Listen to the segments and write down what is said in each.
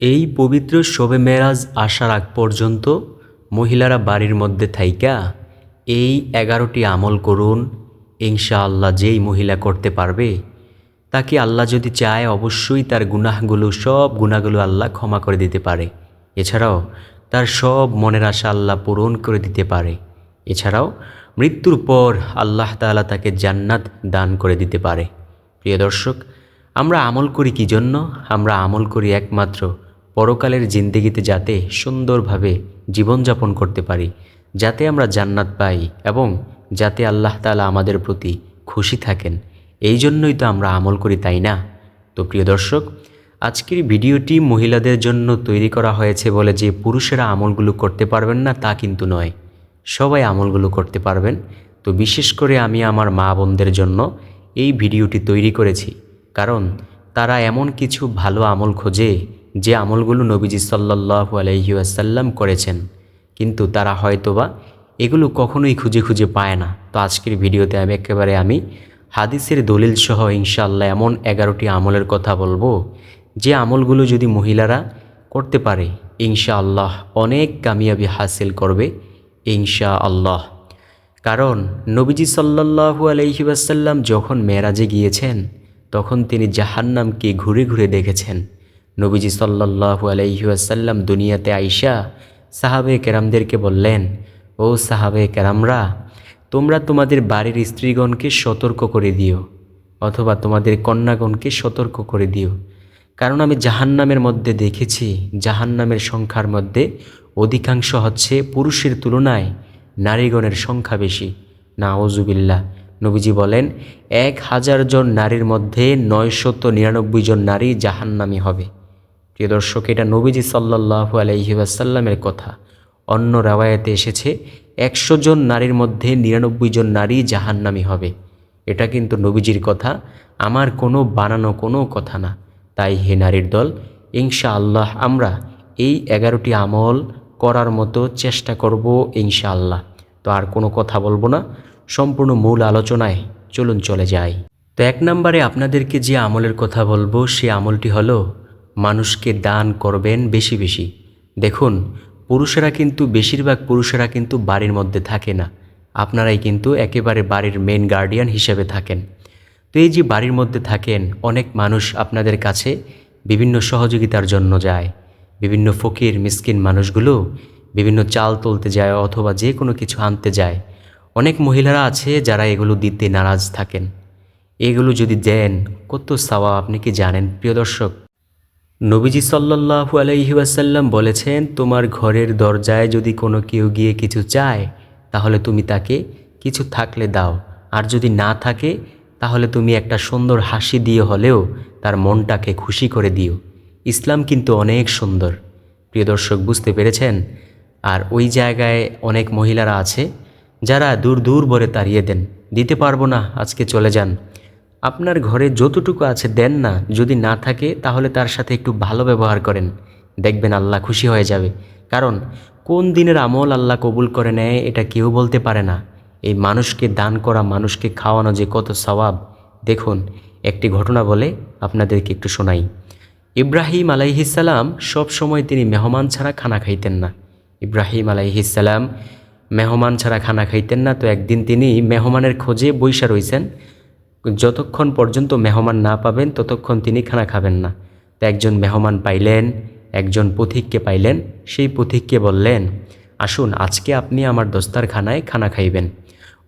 এই পবিত্র শবে মেরাজ আসার আগ পর্যন্ত মহিলারা বাড়ির মধ্যে থাইকা এই এগারোটি আমল করুন ইনশা আল্লাহ যেই মহিলা করতে পারবে, তাকে আল্লাহ যদি চায় অবশ্যই তার গুনাহগুলো, সব গুনাহগুলো আল্লাহ ক্ষমা করে দিতে পারে। এছাড়াও তার সব মনের আশা আল্লাহ পূরণ করে দিতে পারে। এছাড়াও মৃত্যুর পর আল্লাহ তাআলা তাকে জান্নাত দান করে দিতে পারে। প্রিয় দর্শক, আমরা আমল করি কি জন্য? আমরা আমল করি একমাত্র পরকালের জিন্দেগিতে যাতে সুন্দরভাবে জীবনযাপন করতে পারি, যাতে আমরা জান্নাত পাই এবং যাতে আল্লাহ তালা আমাদের প্রতি খুশি থাকেন। এই জন্যই তো আমরা আমল করি, তাই না? তো প্রিয় দর্শক, আজকের ভিডিওটি মহিলাদের জন্য তৈরি করা হয়েছে বলে যে পুরুষেরা আমলগুলো করতে পারবেন না, তা কিন্তু নয়। সবাই আমলগুলো করতে পারবেন। তো বিশেষ করে আমি আমার মা বোনদের জন্য এই ভিডিওটি তৈরি করেছি। কারণ তারা এমন কিছু ভালো আমল খোঁজে যে আমলগুলো নবীজি সাল্লাহ আলহিউসাল্লাম করেছেন। কিন্তু তারা হয়তোবা এগুলো কখনোই খুঁজে খুঁজে পায় না। তো আজকের ভিডিওতে আমি একেবারে আমি হাদিসের দলিল সহ ইনশাআল্লাহ এমন এগারোটি আমলের কথা বলব। যে আমলগুলো যদি মহিলারা করতে পারে, ইনশাআল্লাহ অনেক কামিয়াবি হাসিল করবে ইনশা আল্লাহ কারণ নবীজি সাল্লাহু আলহিবাসাল্লাম যখন মেরাজে গিয়েছেন, তখন তিনি জাহান্নামকে ঘুরে ঘুরে দেখেছেন। নবীজি সাল্লাহু আলহিউসাল্লাম দুনিয়াতে আইসা সাহাবে কেরামদেরকে বললেন, ও সাহাবে কেরামরা, তোমরা তোমাদের বাড়ির স্ত্রীগণকে সতর্ক করে দিও অথবা তোমাদের কন্যাগণকে সতর্ক করে দিও। কারণ আমি জাহান্নামের মধ্যে দেখেছি, জাহান্নামের সংখ্যার মধ্যে অধিকাংশ হচ্ছে পুরুষের তুলনায় নারীগণের সংখ্যা বেশি। না ওজুবিল্লা নবীজি বলেন, এক হাজার জন নারীর মধ্যে নয়শত নিরানব্বই জন নারী জাহান্নামী হবে। প্রিয় দর্শক, এটা নবীজি সাল্লাহু আলহিবাসাল্লামের কথা। অন্য রেওয়ায়তে এসেছে, একশো জন নারীর মধ্যে নিরানব্বই জন নারী জাহান্নামী হবে। এটা কিন্তু নবীজির কথা, আমার কোনো বানানো কোনো কথা না। তাই হে নারীর দল ইনশা আল্লাহ আমরা এই এগারোটি আমল করার মতো চেষ্টা করব ইনশা আল্লাহ তো আর কোনো কথা বলব না, সম্পূর্ণ মূল আলোচনায় চলুন চলে যাই। তো এক নম্বরে আপনাদেরকে যে আমলের কথা বলব, সে আমলটি হলো মানুষকে দান করবেন বেশি বেশি। দেখুন, পুরুষেরা কিন্তু, বেশিরভাগ পুরুষেরা কিন্তু বাড়ির মধ্যে থাকে না। আপনারাই কিন্তু একেবারে বাড়ির মেন গার্ডিয়ান হিসেবে থাকেন। তো এই যে বাড়ির মধ্যে থাকেন, অনেক মানুষ আপনাদের কাছে বিভিন্ন সহযোগিতার জন্য যায়। বিভিন্ন ফকির, মিসকিন মানুষগুলো বিভিন্ন চাল তুলতে যায় অথবা যে কোনো কিছু আনতে যায়। অনেক মহিলারা আছে যারা এগুলো দিতে নারাজ থাকেন। এগুলো যদি দেন, কত সাওয়া আপনি কি জানেন? প্রিয় দর্শক নবীজি সাল্লাহু আলাইহি ওয়াসাল্লাম বলেছেন, তোমার ঘরের দরজায় যদি কোনো কেউ গিয়ে কিছু চায়, তাহলে তুমি তাকে কিছু থাকলে দাও। আর যদি না থাকে, তাহলে তুমি একটা সুন্দর হাসি দিয়ে হলেও তার মনটাকে খুশি করে দিও। ইসলাম কিন্তু অনেক সুন্দর। প্রিয় দর্শক, বুঝতে পেরেছেন? আর ওই জায়গায় অনেক মহিলারা আছে, যারা দূর দূর ভরে তাড়িয়ে দেন। দিতে পারব না, আজকে চলে যান। আপনার ঘরে যতটুকু আছে দেন না, যদি না থাকে তাহলে তার সাথে একটু ভালো ব্যবহার করেন। দেখবেন আল্লাহ খুশি হয়ে যাবে। কারণ, কোন দিনের আমল আল্লাহ কবুল করে নেয় এটা কেউ বলতে পারে না। এই মানুষকে দান করা, মানুষকে খাওয়ানো যে কত সওয়াব, দেখুন, একটি ঘটনা বলে আপনাদেরকে একটু শোনাই। ইব্রাহিম আলাইহিসাল্লাম সব সময় তিনি মেহমান ছাড়া খানা খাইতেন না। ইব্রাহিম আলাইহিসাল্লাম মেহমান ছাড়া খানা খাইতেন না, তো একদিন তিনি মেহমানের খোঁজে বৈশা রইছেন। যতক্ষণ পর্যন্ত মেহমান না পাবেন, ততক্ষণ তিনি খানা খাবেন না। তো একজন মেহমান পাইলেন, একজন পথিককে পাইলেন, সেই পথিককে বললেন, আসুন, আজকে আপনি আমার দস্তারখানায় খানা খাইবেন।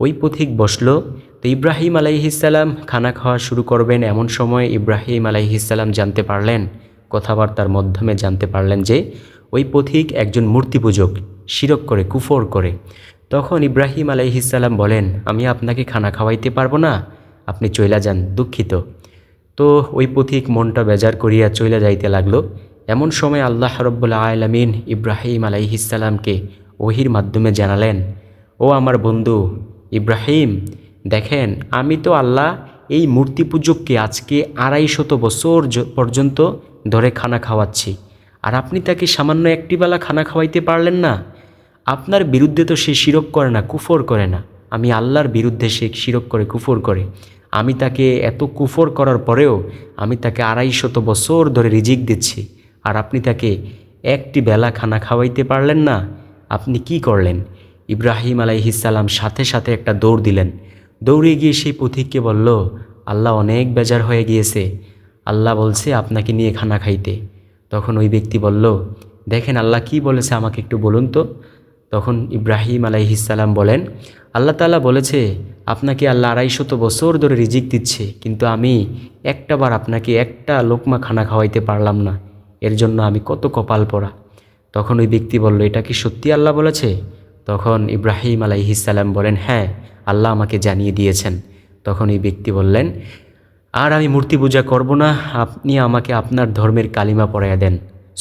ওই পথিক বসল, তো ইব্রাহিম আলাইহিসাল্লাম খানা খাওয়া শুরু করবেন এমন সময় ইব্রাহিম আলাইহিসাল্লাম জানতে পারলেন, কথাবার্তার মাধ্যমে জানতে পারলেন যে, ওই পথিক একজন মূর্তি পূজক শিরক করে, কুফর করে। তখন ইব্রাহিম আলাইহিসাল্লাম বলেন, আমি আপনাকে খানা খাওয়াইতে পারব না আপনি চইলা যান, দুঃখিত। তো ওই পথিক মনটা বেজার করিয়া চইলা যাইতে লাগল। এমন সময় আল্লাহ রব্বুল্লা আলমিন ইব্রাহিম আলাইহিসাল্লামকে ওহির মাধ্যমে জানালেন, ও আমার বন্ধু, ইব্রাহিম, দেখেন, আমি তো আল্লাহ এই মূর্তি পূজককে আজকে আড়াইশত বছর পর্যন্ত ধরে খানা খাওয়াচ্ছি। আর আপনি তাকে সামান্য একটি বেলা খানা খাওয়াইতে পারলেন না। আপনার বিরুদ্ধে তো সে শিরক করে না, কুফর করে না। আমি আল্লাহর বিরুদ্ধে সে শিরক করে, কুফর করে। আমি তাকে এত কুফর করার পরেও আমি তাকে আড়াইশত বছর ধরে রিজিক দিচ্ছি। আর আপনি তাকে একটি বেলা খানা খাওয়াইতে পারলেন না, আপনি কি করলেন? ইব্রাহিম আলাইহিসাল্লাম সাথে সাথে একটা দৌড় দিলেন। দৌড়ে গিয়ে সেই পথিককে বলল, আল্লাহ অনেক বেজার হয়ে গিয়েছে। আল্লাহ বলছে আপনাকে নিয়ে খানা খাইতে। তখন ওই ব্যক্তি বলল, দেখেন আল্লাহ কি বলেছে আমাকে একটু বলুন তো। তখন ইব্রাহিম আলাইহিসাল্লাম বলেন, আল্লাহ তাআলা বলেছে, আপনাকে আল্লাহ আড়াইশত বছর ধরে রিজিক দিচ্ছে, কিন্তু আমি একটাবার আপনাকে একটা লোকমা খানা খাওয়াইতে পারলাম না, এর জন্য আমি কত কপাল পড়া। তখন ওই ব্যক্তি বলল, এটা কি সত্যি আল্লাহ বলেছে? তখন ইব্রাহিম আলাইহিসাল্লাম বলেন হ্যাঁ আল্লাহ আমাকে জানিয়ে দিয়েছেন। তখন এই ব্যক্তি বললেন, আর আমি মূর্তি পূজা করব না, আপনি আমাকে আপনার ধর্মের কালিমা পড়াইয়া দেন।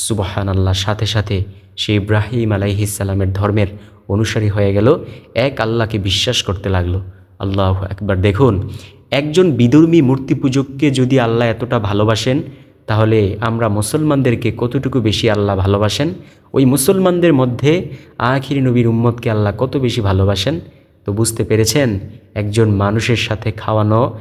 সুবাহান আল্লাহ সাথে সাথে সে ইব্রাহিম আলাইহিসাল্লামের ধর্মের অনুসারী হয়ে গেল। এক আল্লাহকে বিশ্বাস করতে লাগল। আল্লাহ একবার দেখুন, একজন বিদুর্মী মূর্তি পূজককে যদি আল্লাহ এতটা ভালোবাসেন, তাহলে আমরা মুসলমানদেরকে কতটুকু বেশি আল্লাহ ভালোবাসেন? ওই মুসলমানদের মধ্যে আখিরি নবীর উম্মতকে আল্লাহ কত বেশি ভালোবাসেন? তো বুঝতে পেরেছেন, একজন মানুষের সাথে খাওয়ানো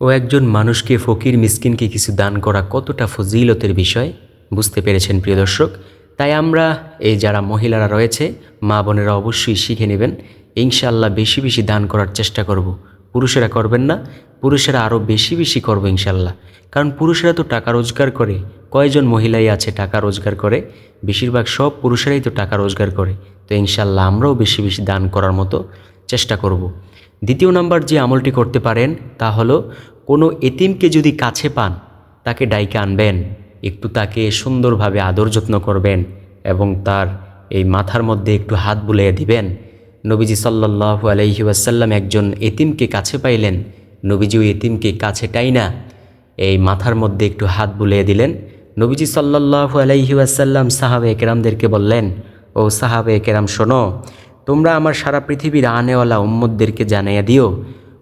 ও একজন মানুষকে ফকির, মিসকিনকে কিছু দান করা কতটা ফজিলতের বিষয়? বুঝতে পেরেছেন, প্রিয় দর্শক। তাই আমরা, এই যারা মহিলারা রয়েছে, মা বোনেরা অবশ্যই শিখে নেবেন ইনশাল্লাহ বেশি বেশি দান করার চেষ্টা করব। পুরুষেরা করবেন না, পুরুষেরা আরও বেশি বেশি করব ইনশাল্লাহ কারণ পুরুষেরা তো টাকা রোজগার করে, কয়জন মহিলাই আছে টাকা রোজগার করে বেশিরভাগ সব পুরুষেরাই তো টাকা রোজগার করে তো ইনশাল্লাহ আমরাও বেশি বেশি দান করার মতো চেষ্টা করব। দ্বিতীয় নাম্বার যে আমলটি করতে পারেন, তা হলো, কোনো এতিমকে যদি কাছে পান, তাকে ডাইকে আনবেন একটু তাকে সুন্দরভাবে আদর যত্ন করবেন এবং তার এই মাথার মধ্যে একটু হাত বুলিয়ে দিবেন। নবীজি সাল্লাহু আলহি ওয়াসাল্লাম একজন এতিমকে কাছে পাইলেন। নবীজি ওই এতিমকে কাছে টাই না, এই মাথার মধ্যে একটু হাত বুলিয়ে দিলেন। নবীজি সাল্লাহু আলাইহি ওয়াসাল্লাম সাহাবে একরামদেরকে বললেন, ও সাহাবে একরাম, শোনো, তোমরা আমার সারা পৃথিবীর আনেওয়ালা উম্মতদেরকে জানাইয়া দিও।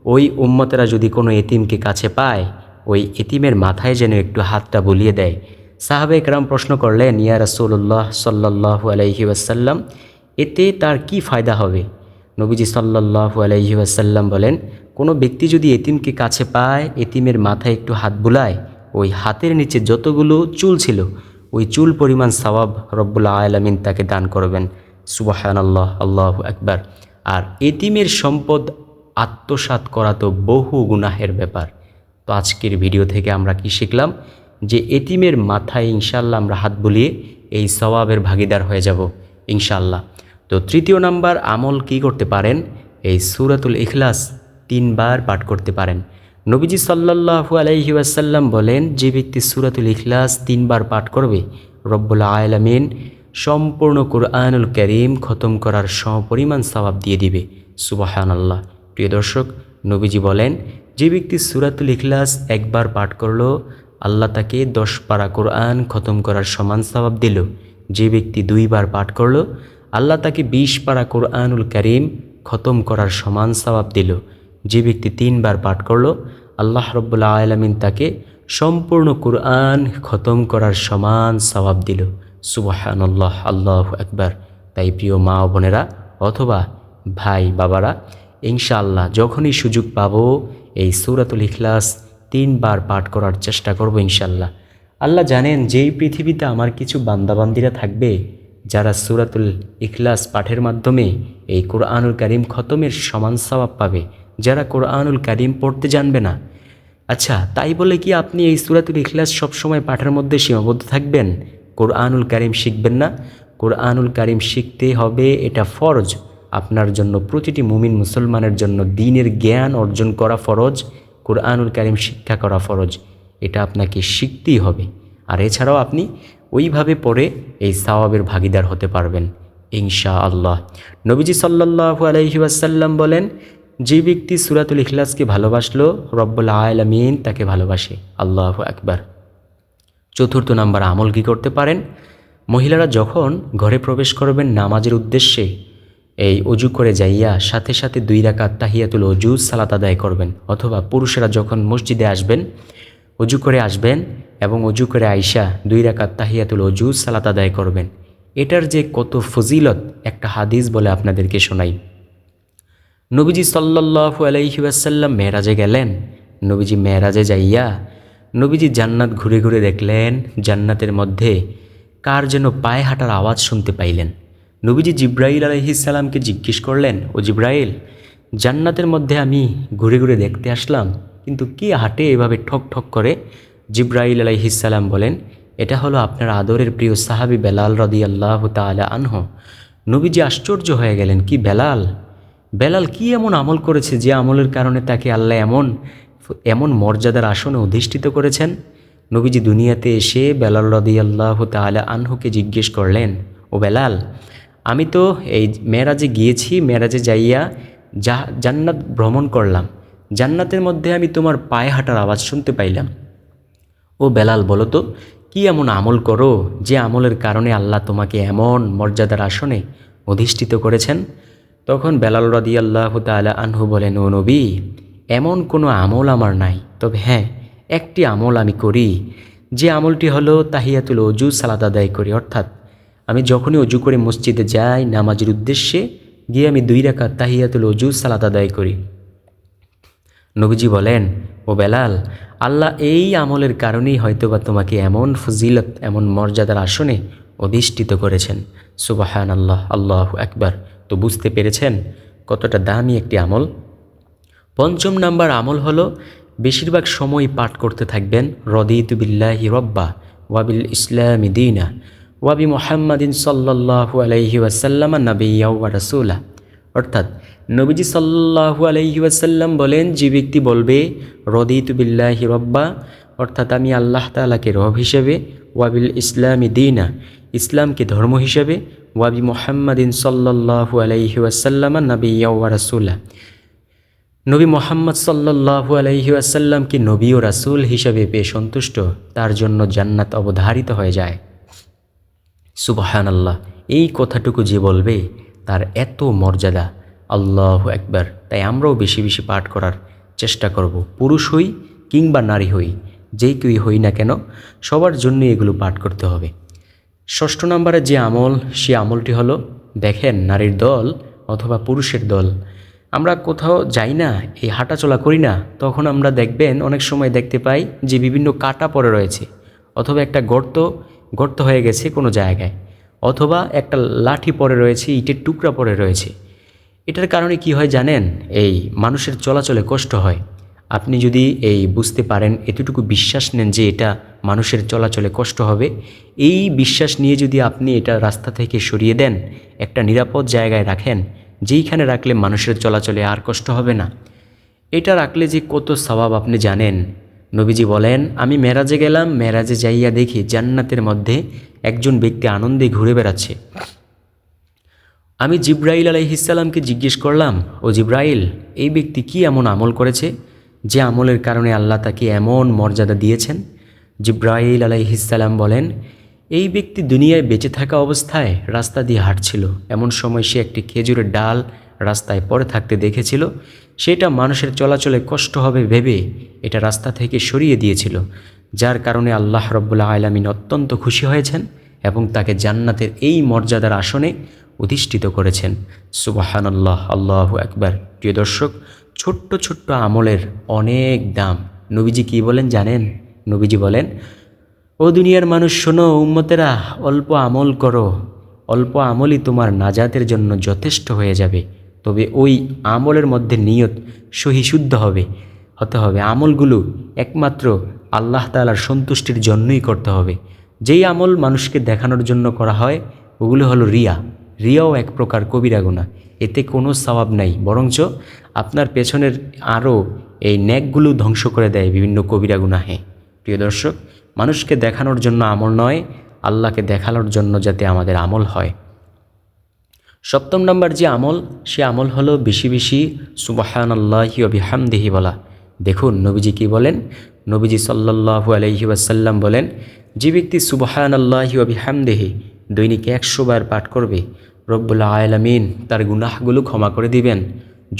ওই উম্মতেরা যদি কোনো এতিমকে কাছে পায় ওই এতিমের মাথায় যেন একটু হাতটা বুলিয়ে দেয়। সাহাবে একরাম প্রশ্ন করলেন, ইয়া রাসুল্লাহ সাল্লাহু আলাইহি ওয়াসাল্লাম, এতে তার কি ফায়দা হবে? নবীজি সাল্লাহু আলাইহি ওয়াসাল্লাম বলেন, কোনো ব্যক্তি যদি এতিমকে কাছে পায়, এতিমের মাথায় একটু হাত বুলায়, ওই হাতের নিচে যতগুলো চুল ছিল, ওই চুল পরিমাণ সওয়াব রব্বুল্লা আলমিন তাকে দান করবেন। সুবাহান আল্লাহ আল্লাহ একবার আর এতিমের সম্পদ আত্মসাৎ করা তো বহু গুনাহের ব্যাপার। তো আজকের ভিডিও থেকে আমরা কি শিখলাম? যে এতিমের মাথায় ইনশাল্লাহ আমরা হাত বুলিয়ে এই সওয়াবের ভাগিদার হয়ে যাব ইনশাল্লাহ তো তৃতীয় নাম্বার, আমল কি করতে পারেন? এই সুরাতুল ইখলাস তিনবার পাঠ করতে পারেন। নবীজি সাল্লাহু আলাইহি ওয়াসাল্লাম বলেন, যে ব্যক্তি সুরাতুল ইখলাস তিনবার পাঠ করবে, রব্বুল আলমিন সম্পূর্ণ কুরআনুল করিম খতম করার সমপরিমাণ সওয়াব দিয়ে দিবে সুবাহান আল্লাহ প্রিয় দর্শক, নবীজি বলেন যে ব্যক্তি সুরাতুল ইখলাস একবার পাঠ করল, আল্লাহ তাকে দশ পারা কোরআন খতম করার সমান সবাব দিল। যে ব্যক্তি দুইবার পাঠ করল, আল্লাহ তাকে বিশ পারা কোরআনুল করিম খতম করার সমান সবাব দিল। যে ব্যক্তি তিনবার পাঠ করল, আল্লাহ রব্বুল্লা আলমিন তাকে সম্পূর্ণ কোরআন খতম করার সমান সবাব দিল। সুবাহান আল্লাহ আল্লাহ একবার তাই প্রিয় মা বোনেরা অথবা ভাই বাবারা, ইনশাআল্লাহ যখনই সুযোগ পাবো এই সুরাতুল ইখলাস তিনবার পাঠ করার চেষ্টা করব ইনশাল্লাহ আল্লাহ জানেন যেই পৃথিবীতে আমার কিছু বান্দাবান্দিরা থাকবে, যারা সুরাতুল ইখলাস পাঠের মাধ্যমে এই কোরআনুল করিম খতমের সমান সবাব পাবে, যারা কোরআনুল করিম পড়তে জানবে না। আচ্ছা তাই বলে কি আপনি এই সুরাতুল ইখলাস সবসময় পাঠের মধ্যে সীমাবদ্ধ থাকবেন? কোরআনুল করিম শিখবেন না? কোরআনুল করিম শিখতে হবে এটা ফরজ। আপনার জন্য প্রতিটি মুমিন মুসলমানের জন্য দিনের জ্ঞান অর্জন করা ফরজ, কোরআনুল করিম শিক্ষা করা ফরজ। এটা আপনাকে শিখতেই হবে। আর এছাড়াও আপনি ওইভাবে পড়ে এই সাওয়াবের ভাগিদার হতে পারবেন ইনশা আল্লাহ নবীজি সাল্লাহু আলহি ওয়াসাল্লাম বলেন, যে ব্যক্তি সুরাতুল ইখলাসকে ভালোবাসলো, রব্বুল আলমিন তাকে ভালোবাসে। আল্লাহ একবার চতুর্থ নাম্বার আমল কী করতে পারেন? মহিলারা যখন ঘরে প্রবেশ করবেন, নামাজের উদ্দেশ্যে এই অজু করে যাইয়া সাথে সাথে দুই রাকাত তাহিয়াতুল অজু সালাত আদায় করবেন অথবা পুরুষেরা যখন মসজিদে আসবেন, অজু করে আসবেন এবং অজু করে আইসা দুই রাকাত তাহিয়াতুল অজু সালাত আদায় করবেন। এটার যে কত ফজিলত একটা হাদিস বলে আপনাদেরকে শোনাই। নবীজি সাল্লাহু আলাইসাল্লাম মেয়েরাজে গেলেন। নবীজি মেয়েরাজে যাইয়া নবীজি জান্নাত ঘুরে ঘুরে দেখলেন, জান্নাতের মধ্যে কার যেন পায়ে হাঁটার আওয়াজ শুনতে পাইলেন। নবীজি জিব্রাইল আলহিসাল্লামকে জিজ্ঞেস করলেন, ও জিব্রাইল, জান্নাতের মধ্যে আমি ঘুরে ঘুরে দেখতে আসলাম, কিন্তু কি হাটে এভাবে ঠক ঠক করে? জিব্রাইল আলাইহিসাল্লাম বলেন, এটা হলো আপনার আদরের প্রিয় সাহাবি বেলাল রদি আল্লাহ তালা আনহ। নবীজি আশ্চর্য হয়ে গেলেন, কি বেলাল? বেলাল কি এমন আমল করেছে যে আমলের কারণে তাকে আল্লাহ এমন এমন মর্যাদার আসনে অধিষ্ঠিত করেছেন? নবীজি দুনিয়াতে এসে বেলাল রদি আল্লাহ তালা আনহুকে জিজ্ঞেস করলেন, ও বেলাল আমি তো এই মেরাজে গিয়েছি মেরাজে যাইয়া যা, জান্নাত ভ্রমণ করলাম। জান্নাতের মধ্যে আমি তোমার পায়ে হাঁটার আওয়াজ শুনতে পাইলাম। ও বেলাল, বলো তো, কী এমন আমল করো যে আমলের কারণে আল্লাহ তোমাকে এমন মর্যাদার আসনে অধিষ্ঠিত করেছেন? তখন বেলাল রদি আল্লাহ তালা আনহু বলেন, ও নবী, এমন কোনো আমল আমার নাই। তবে হ্যাঁ একটি আমল আমি করি। যে আমলটি হলো তাহিয়াতুল অজু সালাদ আদায় করি। অর্থাৎ আমি যখনই অজু করে মসজিদে যাই, নামাজের উদ্দেশ্যে গিয়ে আমি দুই রাখা তাহিয়াতুল অজু সালাদ আদায় করি। নবীজি বলেন, ও বেলাল, আল্লাহ এই আমলের কারণেই হয়তোবা তোমাকে এমন ফজিলত, এমন মর্যাদার আসনে অধিষ্ঠিত করেছেন। সুবাহান আল্লাহ আল্লাহ একবার তো বুঝতে পেরেছেন কতটা দামি একটি আমল? পঞ্চম নাম্বার আমল হলো, বেশিরভাগ সময় পাঠ করতে থাকবেন, রদিত বিল্লাহি রব্বা ওয়াবিল ইসলাম দিনা। ওয়াবি মোহাম্মদিন সাল্লাহু আলহি ওয়াসাল্লামা নবিয়া ওয়া রাসুলা। অর্থাৎ নবীজি সাল্লাহু আলহি ওয়াসাল্লাম বলেন, যে ব্যক্তি বলবে, রদিত বিল্লাহি রব্বা অর্থাৎ আমি আল্লাহ তালাকে রব হিসেবে, ওয়াবিল ইসলামী দিনা ইসলামকে ধর্ম হিসেবে, ওয়াবি মোহাম্মদিন সাল্লাহু আলহি ওয়াসাল্লামা নবিয়া ওয়া রাসুলা নবী মোহাম্মদ সাল্লাহু আলহি আসাল্লামকে নবী ও রাসুল হিসাবে পেয়ে সন্তুষ্ট তার জন্য জান্নাত অবধারিত হয়ে যায়। সুবাহান আল্লাহ এই কথাটুকু যে বলবে তার এত মর্যাদা, আল্লাহ একবার তাই আমরাও বেশি বেশি পাঠ করার চেষ্টা করব। পুরুষ হই কিংবা নারী হই যেই কেউই হই না কেন, সবার জন্য এগুলো পাঠ করতে হবে। ষষ্ঠ নম্বরে যে আমল, সে আমলটি হলো, দেখেন নারীর দল অথবা পুরুষের দল। আমরা কোথাও যাই না, এই হাঁটাচলা করি না, তখন আমরা দেখবেন অনেক সময় দেখতে পাই যে বিভিন্ন কাটা পড়ে রয়েছে, অথবা একটা গর্ত গর্ত হয়ে গেছে কোনো জায়গায়, অথবা একটা লাঠি পড়ে রয়েছে, ইটের টুকরা পড়ে রয়েছে। এটার কারণে কি হয় জানেন? এই মানুষের চলাচলে কষ্ট হয়। আপনি যদি এই বুঝতে পারেন, এতটুকু বিশ্বাস নেন যে এটা মানুষের চলাচলে কষ্ট হবে, এই বিশ্বাস নিয়ে যদি আপনি এটা রাস্তা থেকে সরিয়ে দেন, একটা নিরাপদ জায়গায় রাখেন, যেইখানে রাখলে মানুষের চলাচলে আর কষ্ট হবে না। এটা রাখলে যে কত স্বভাব আপনি জানেন? নবীজি বলেন, আমি মেরাজে গেলাম, মেরাজে যাইয়া দেখি জান্নাতের মধ্যে একজন ব্যক্তি আনন্দে ঘুরে বেড়াচ্ছে। আমি জিব্রাইল আলাইহিসাল্লামকে জিজ্ঞেস করলাম, ও জিব্রাইল, এই ব্যক্তি কি এমন আমল করেছে যে আমলের কারণে আল্লাহ তাকে এমন মর্যাদা দিয়েছেন? জিব্রাইল আলাইহিসাল্লাম বলেন, এই ব্যক্তি দুনিয়ায় বেঁচে থাকা অবস্থায় রাস্তা দিয়ে হাঁটছিল। এমন সময় সে একটি খেজুরের ডাল রাস্তায় পড়ে থাকতে দেখেছিল। সেটা মানুষের চলাচলে কষ্ট হবে ভেবে এটা রাস্তা থেকে সরিয়ে দিয়েছিল, যার কারণে আল্লাহ রব্বুল্লা আলমিন অত্যন্ত খুশি হয়েছেন এবং তাকে জান্নাতের এই মর্যাদার আসনে অধিষ্ঠিত করেছেন। সুবাহান আল্লাহ আল্লাহ একবার প্রিয় দর্শক, ছোট্ট ছোট্ট আমলের অনেক দাম। নবীজি কি বলেন জানেন? নবীজি বলেন, ও দুনিয়ার মানুষ, শোনো উম্মতেরা, অল্প আমল করো। অল্প আমলই তোমার নাজাতের জন্য যথেষ্ট হয়ে যাবে। তবে ওই আমলের মধ্যে নিয়ত সহিশুদ্ধ হবে, হতে হবে। আমলগুলো একমাত্র আল্লাহ তালার সন্তুষ্টির জন্যই করতে হবে। যেই আমল মানুষকে দেখানোর জন্য করা হয়, ওগুলো হলো রিয়া। রিয়াও এক প্রকার কবিরা গুণা এতে কোনো স্বভাব নাই। বরঞ্চ আপনার পেছনের আরও এই ন্যাকগুলো ধ্বংস করে দেয় বিভিন্ন কবিরা গুনাহে। প্রিয় দর্শক, মানুষকে দেখানোর জন্য আমল নয়, আল্লাহকে দেখানোর জন্য যাতে আমাদের আমল হয়। সপ্তম নম্বর যে আমল, সে আমল হলো বেশি বেশি সুবাহান আল্লাহি অবিহামদেহি বলা। দেখুন, নবীজি কি বলেন? নবীজি সাল্লাহু আলহি ওয়াসাল্লাম বলেন, যে ব্যক্তি সুবাহান আল্লাহি অবিহামদেহি দৈনিক একশো বার পাঠ করবে রব্বুল্লা আয়ালামিন তার গুনাহগুলো ক্ষমা করে দিবেন।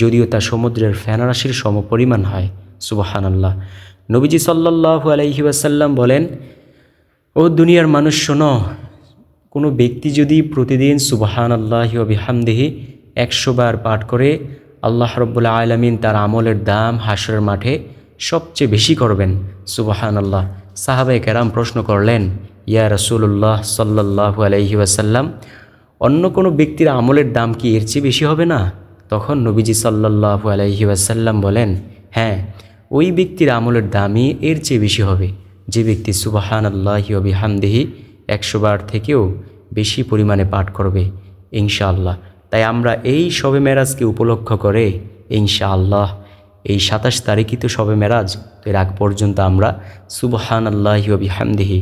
যদিও তা সমুদ্রের ফেনারাশির সমপরিমাণ হয়। সুবাহান আল্লাহ নবীজি সাল্লাহু আলহি ওয়াসাল্লাম বলেন, ও দুনিয়ার মানুষ শোনো কোনো ব্যক্তি যদি প্রতিদিন সুবাহান আল্লাহি বিহামদেহি একশো বার পাঠ করে, আল্লাহ রব্বুল্লা আলমিন তার আমলের দাম হাসরের মাঠে সবচেয়ে বেশি করবেন। সুবাহান আল্লাহ সাহাবাই কেরাম প্রশ্ন করলেন, ইয়া রসুল্লাহ সাল্লাহ আলহি ওয়াসাল্লাম, অন্য কোনো ব্যক্তির আমলের দাম কি এর চেয়ে বেশি হবে না? তখন নবীজি সাল্লাহ আলহি ওয়াসাল্লাম বলেন হ্যাঁ ওই ব্যক্তির আমলের দামই এর চেয়ে বেশি হবে। যে ব্যক্তি সুবাহান আল্লাহি হামদেহি একশো বার থেকেও বেশি পরিমাণে পাঠ করবে, ইনশাআল্লাহ। তাই আমরা এই শবে মেরাজকে উপলক্ষ করে, ইনশাআল্লাহ, এই সাতাশ তারিখই তো শবে মেরাজ এর আগ পর্যন্ত আমরা সুবহান আল্লাহি হামদেহি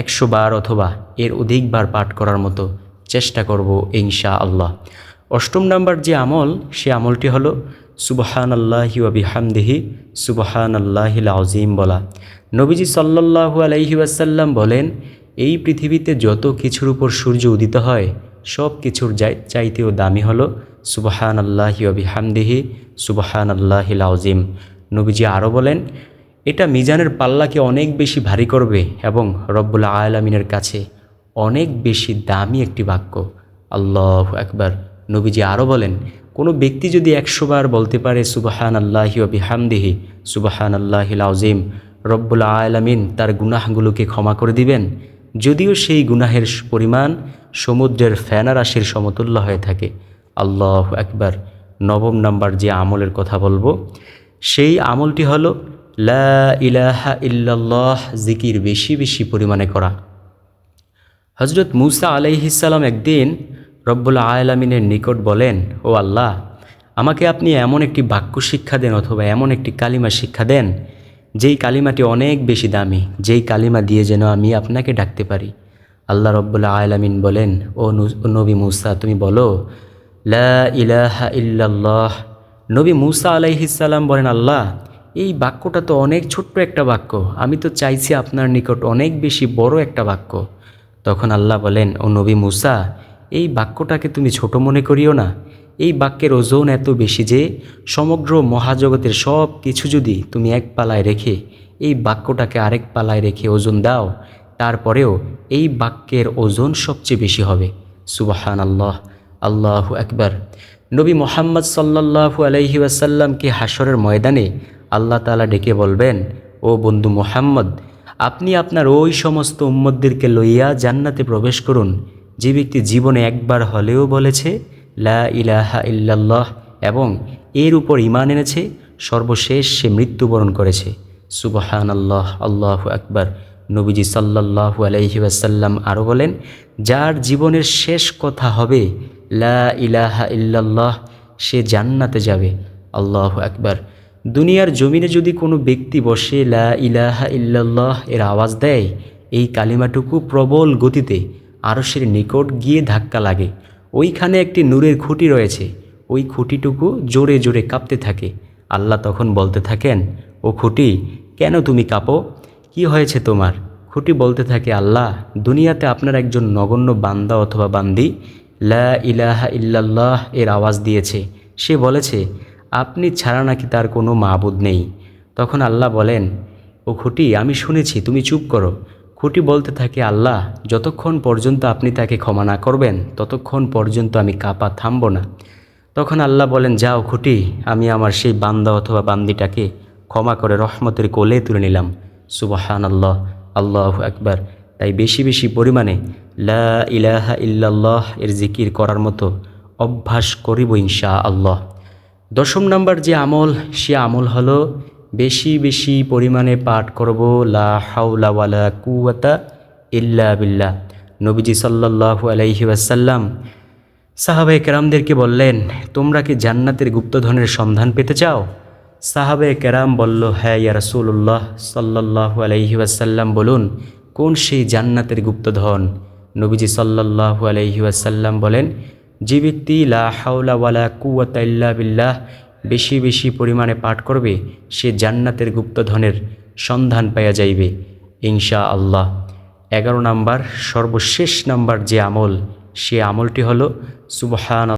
একশো বার অথবা এর অধিকবার পাঠ করার মতো চেষ্টা করব ইনশা আল্লাহ অষ্টম নাম্বার যে আমল, সে আমলটি হলো সুবহান আল্লাহি হামদেহি সুবহান আল্লাহিল আজিম বলা। নবীজি সাল্লাল্লাহু আলাইহি ওয়াসাল্লাম বলেন এই পৃথিবীতে যত কিছুর উপর সূর্য উদিত হয়, সব কিছুর চাইতেও দামি হলো। সুবহান আল্লাহি হামদেহি সুবাহান আল্লাহিল আজিম নবীজি আরও বলেন, এটা মিজানের পাল্লাকে অনেক বেশি ভারী করবে এবং রব্বুল আলমিনের কাছে অনেক বেশি দামি একটি বাক্য। আল্লাহ একবার নবীজি আরও বলেন, কোনো ব্যক্তি যদি একশো বার বলতে পারে সুবাহান আল্লাহি বিহামদিহি সুবাহান আল্লাহিল আজিম রব্বুল আলমিন তার গুনাহগুলোকে ক্ষমা করে দিবেন যদিও সেই গুনাহের পরিমাণ সমুদ্রের ফ্যানা রাশির সমতুল্য হয়ে থাকে। আল্লাহ একবার নবম নাম্বার যে আমলের কথা বলব, সেই আমলটি হলো, লা ইলাহা ইল্লাল্লাহ জিকির বেশি বেশি পরিমাণে করা। হজরত মুসা আলাইহিসাল্লাম একদিন রব্বুল আলামিনের নিকট বলেন, ও আল্লাহ, আমাকে আপনি এমন একটি বাক্য শিক্ষা দেন অথবা এমন একটি কালিমা শিক্ষা দেন যেই কালিমাটি অনেক বেশি দামি, যেই কালিমা দিয়ে যেন আমি আপনাকে ডাকতে পারি। আল্লাহ রব্বুল আলামিন বলেন, ও নবী মুসা, তুমি বলো, লা ইলাহা নবী মুসা আলাইহিসাল্লাম বলেন, আল্লাহ, এই বাক্যটা তো অনেক ছোট্ট একটা বাক্য। আমি তো চাইছি আপনার নিকট অনেক বেশি বড় একটা বাক্য। তখন আল্লাহ বলেন, ও নবী মুসা, এই বাক্যটাকে তুমি ছোট মনে করিও না। এই বাক্যের ওজন এত বেশি যে সমগ্র মহাজগতের সব কিছু যদি তুমি এক পালায় রেখে এই বাক্যটাকে আরেক পালায় রেখে ওজন দাও, তারপরেও এই বাক্যের ওজন সবচেয়ে বেশি হবে। সুবাহান আল্লাহ আল্লাহ একবার নবী মোহাম্মদ সাল্লাল্লাহু আলাইহি ওয়াসাল্লামকে হাসরের ময়দানে আল্লাহ তাআলা ডেকে বলবেন, ও বন্ধু মোহাম্মদ, আপনি আপনার ওই সমস্ত উম্মদদেরকে লইয়া জান্নাতে প্রবেশ করুন। যে ব্যক্তি জীবনে একবার হলেও বলেছে লা ইলাহা ইল্লাল্লাহ এবং এর উপর ইমান এনেছে, সর্বশেষ সে মৃত্যুবরণ করেছে। সুবহান আল্লাহ আল্লাহ আকবার। নবীজি সাল্লাল্লাহু আলাইহি ওয়াসাল্লাম আরও বলেন, যার জীবনের শেষ কথা হবে, লা ইলাহা ইল্লাল্লাহ, সে জান্নাতে যাবে। আল্লাহ আকবার। দুনিয়ার জমিনে যদি কোনো ব্যক্তি বসে লা ইলাহা ইল্লাল্লাহ এর আওয়াজ দেয়, এই কালিমাটুকু প্রবল গতিতে আরশের নিকট গিয়ে ধাক্কা লাগে। ওইখানে একটি নূরের খুঁটি রয়েছে। ওই খুঁটিটুকু জোরে জোরে কাঁপতে থাকে। আল্লাহ তখন বলতে থাকেন, ও খুঁটি, কেন তুমি কাঁপো? কি হয়েছে তোমার? খুঁটি বলতে থাকে, আল্লাহ, দুনিয়াতে আপনার একজন নগণ্য বান্দা অথবা বান্দি লা ইলাহা ইল্লাল্লাহ এর আওয়াজ দিয়েছে। সে বলেছে, আপনি ছাড়া নাকি তার কোনো মাবুদ নেই? তখন আল্লাহ বলেন, ও খুঁটি, আমি শুনেছি, তুমি চুপ করো। খুঁটি বলতে থাকে, আল্লাহ, যতক্ষণ পর্যন্ত আপনি তাকে ক্ষমা না করবেন, ততক্ষণ পর্যন্ত আমি কাপা থামব না। তখন আল্লাহ বলেন, যাও খুঁটি, আমি আমার সেই বান্দা অথবা বান্দিটাকে ক্ষমা করে রহমতের কোলে তুলে নিলাম। সুবাহান আল্লাহ আল্লাহ একবার তাই বেশি বেশি পরিমাণে লা ইলাহা ইল্লাল্লাহ এর জিকির করার মতো অভ্যাস করিব ইনশা আল্লাহ দশম নাম্বার যে আমল, সে আমল হলো বেশি বেশি পরিমাণে পাঠ করব, লা হাওলা ওয়ালা কুয়াতা ইল্লা বিল্লাহ। নবীজি সাল্লাল্লাহু আলাইহি ওয়াসাল্লাম সাহাবে কেরামদেরকে বললেন, তোমরা কি জান্নাতের গুপ্তধনের সন্ধান পেতে চাও? সাহাবে কেরাম বলল হ্যাঁ ইয়া রাসূলুল্লাহ সাল্লাল্লাহু আলাইহি ওয়াসাল্লাম বলুন, কোন সেই জান্নাতের গুপ্তধন? নবীজি সাল্লাল্লাহু আলাইহি ওয়াসাল্লাম বলেন, যে ব্যক্তি লা হাওলা ওয়ালা কুওয়াতা ইল্লা বিল্লাহ বেশি বেশি পরিমাণে পাঠ করবে, সে জান্নাতের গুপ্তধনের সন্ধান পাইয়া যাইবে ইনশা আল্লাহ এগারো নাম্বার, সর্বশেষ নাম্বার যে আমল, সে আমলটি হলো সুবহান